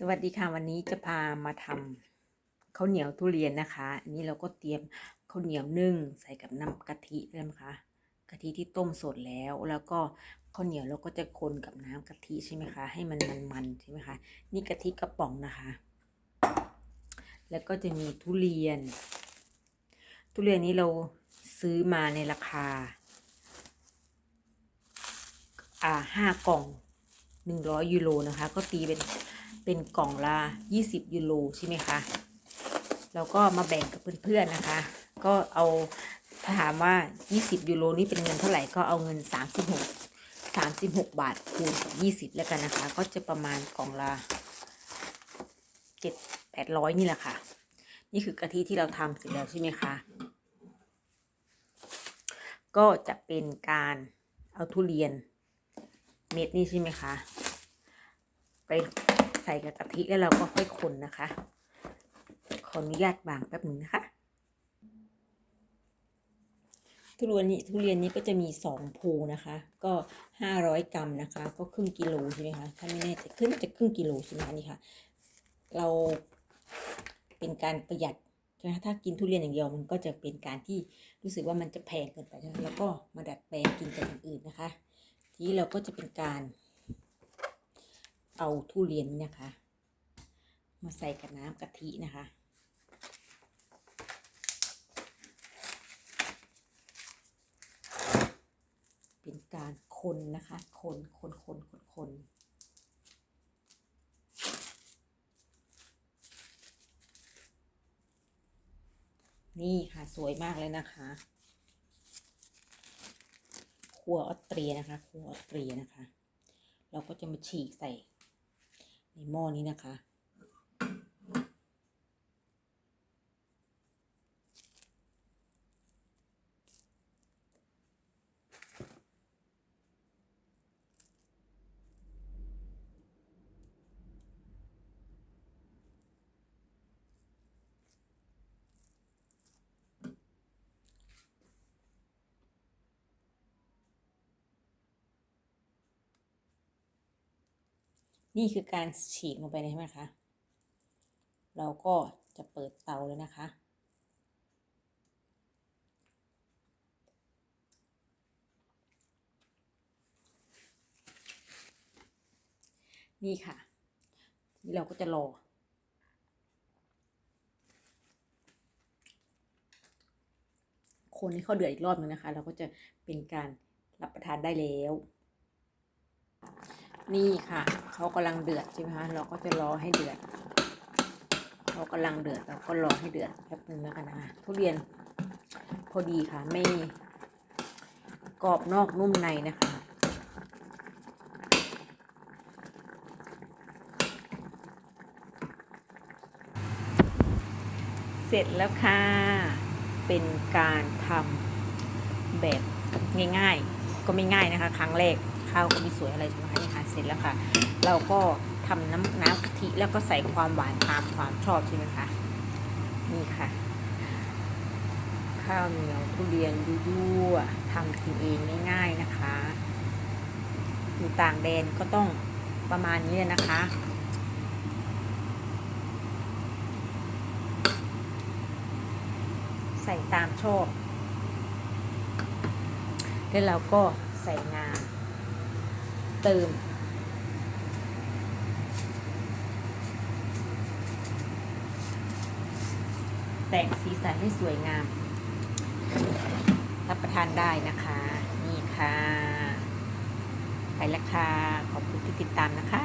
สวัสดีค่ะวันนี้จะพามาทำข้าวเหนียวทุเรียนนะคะอันนี้เราก็เตรียมข้าวเหนียวนึ่งใส่กับน้ำกะทิแล้วนะคะกะทิที่ต้มสดแล้ว แล้วก็ข้าวเหนียวเราก็จะคนกับน้ำกะทิใช่ไหมคะให้มันมันๆใช่ไหมคะนี่กะทิกระป๋องนะคะ แล้วก็จะมีทุเรียน ทุเรียนนี้เราซื้อมาในราคา อ่าห้ากล่องหนึ่งร้อยยูโรนะคะ ก็ตีเป็น เป็นกล่องละยี่สิบยูโรใช่ไหมคะแล้วก็มาแบ่งกับเพื่อนๆนะคะ ก็เอาถ้าถามว่ายี่สิบยูโรนี่เป็นเงินเท่าไหร่ก็เอาเงินสามสิบาทคูณกับยี่สิบแล้วกันนะคะ ก็จะประมาณกล่องละเจ็ดแปดร้อยนี่แหละค่ะ นี่คือกะทิที่เราทำเสร็จแล้วใช่ไหมคะก็จะเป็นการเอาทุเรียนเม็ดนี่ใช่ไหมคะ ไป ส่กับกะทิแล้วเราก็ค่อยคนนะคะ ขออนุญาตบางแป๊บหนึ่งนะคะทุเรียนนี้ทุเรียนนี้ก็จะมีสองภูนะคะ ก็ห้าร้อยกรัมนะคะ ก็ครึ่งกิโลใช่ไหมคะถ้าไม่แน่ใจขึ้นจะครึ่งกิโลใช่ไหมคะนี่ค่ะ เราเป็นการประหยัดใช่ไหมคะถ้ากินทุเรียนอย่างเดียวมันก็จะเป็นการที่รู้สึกว่ามันจะแพงเกินไปแล้วก็มาดัดแปลงกินกับอย่างอื่นนะคะ ทีนี้เราก็จะเป็นการ เอาทุเรียนนี่นะคะ มาใส่กับน้ำกะทินะคะเป็นการคนนะคะ คนคนคนคนคนนี่ค่ะสวยมากเลยนะคะครัวออสเตรียนะคะครัวออสเตรียนะคะ เราก็จะมาฉีกใส่ ในหม้อนี้นะคะ นี่คือการฉีกลงไปเลยใช่ไหมคะ เราก็จะเปิดเตาเลยนะคะ นี่ค่ะ นี่เราก็จะรอคนให้เขาเดือดอีกรอบหนึงนะคะ เราก็จะเป็นการรับประทานได้แล้ว นี่ค่ะเขากำลังเดือดใช่ไหมคะเราก็จะรอให้เดือดเขากำลังเดือดเราก็รอให้เดือดแป๊บนึงแล้วกันนะคะทุเรียนพอดีค่ะไม่กรอบนอกนุ่มในนะคะเสร็จแล้วค่ะ เป็นการทำแบบง่ายๆ ก็ไม่ง่ายนะคะ ครั้งแรก ข้าวก็ไม่สวยอะไรใช่ไหมคะนี่ค่ะเสร็จแล้วค่ะ เราก็ทำน้ำน้ำกะทิแล้วก็ใส่ความหวานตามความชอบใช่ไหมคะนี่ค่ะ ข้าวเหนียวทุเรียนยั่วๆทำกินเองง่ายๆนะคะอยู่ต่างแดนก็ต้องประมาณนี้เลยนะคะใส่ตามชอบ แล้วเราก็ใส่งา เติม แต่งสีสันให้สวยงาม รับประทานได้นะคะ นี่ค่ะ ไปแล้วค่ะ ขอบคุณที่ติดตามนะคะ